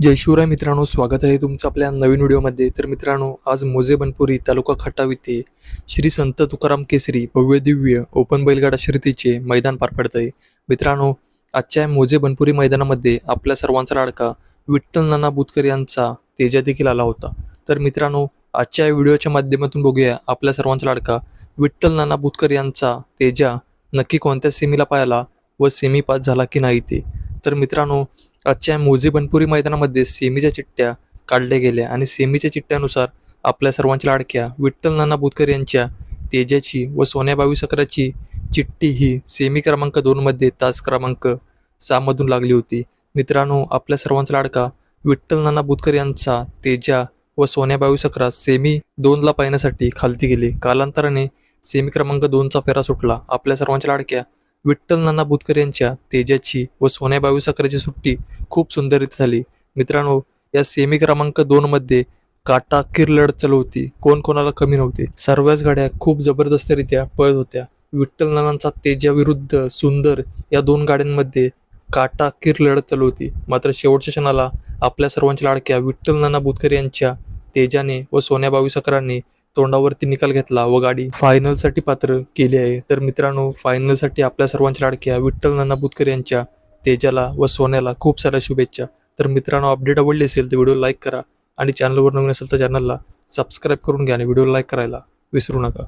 जय शिवराय मित्रांनो स्वागत आहे तुमचं आपल्या नवीन व्हिडिओमध्ये. तर मित्रांनो आज मोजे बनपुरी तालुका खटाव येथे श्री संत तुकाराम केसरी भव्य दिव्य ओपन बैलगाडा शर्यतीचे मैदान पार पडत आहे मित्रांनो आजच्या मोजे बनपुरी मैदानामध्ये आपल्या सर्वांचा लाडका विठ्ठल नाना बुतकर यांचा तेजा देखील आला होता. तर मित्रांनो आजच्या व्हिडिओच्या माध्यमातून बघूया आपल्या सर्वांचा लाडका विठ्ठल नाना बुतकर यांचा तेजा नक्की कोणत्या सेमीला पाहिला व सेमी पास झाला की नाही ते. तर मित्रांनो आजच्या मोजे बनपुरी मैदानामध्ये सेमीच्या चिठ्ठ्या काढल्या गेल्या आणि सेमीच्या चिठ्ठ्यानुसार आपल्या सर्वांच्या लाडक्या विठ्ठल नाना बुतकर यांच्या तेजाची व सोन्याबावी सकराची चिठ्ठी ही सेमी क्रमांक दोनमध्ये तास क्रमांक सहामधून लागली होती. मित्रांनो आपल्या सर्वांचा लाडका विठ्ठल नाना बुतकर यांचा तेजा व सोन्याबावी सकरा सेमी दोनला पाहण्यासाठी खालती गेली. कालांतराने सेमी क्रमांक दोनचा फेरा सुटला. आपल्या सर्वांच्या लाडक्या विठ्ठल नाना बुतकर यांच्या तेजाची व सोन्याबावी साखरेची सुट्टी खूप सुंदरित झाली. मित्रांनो या सेमी क्रमांक दोन मध्ये काटा लढत चालू होती कोण कोणाला कमी नव्हते. सर्वच गाड्या खूप जबरदस्तरित्या पळत होत्या. विठ्ठल नानांचा तेजाविरुद्ध सुंदर या दोन गाड्यांमध्ये काटा लढत चालू होती मात्र शेवटच्या क्षणाला आपल्या सर्वांच्या लाडक्या विठ्ठल नाना बुतकर यांच्या तेजाने व सोन्याबावी सकरांनी तोंडावरती निकाल घेतला व गाडी फायनलसाठी पात्र केली आहे. तर मित्रांनो फायनलसाठी आपल्या सर्वांच्या लाडक्या विठ्ठल नाना बुतकर यांच्या तेजाला व सोन्याला खूप साऱ्या शुभेच्छा. तर मित्रांनो अपडेट आवडली असेल तर व्हिडिओ लाईक करा आणि चॅनलवर नवीन असेल तर चॅनलला सबस्क्राईब करून घ्या आणि व्हिडिओ लाईक करायला विसरू नका.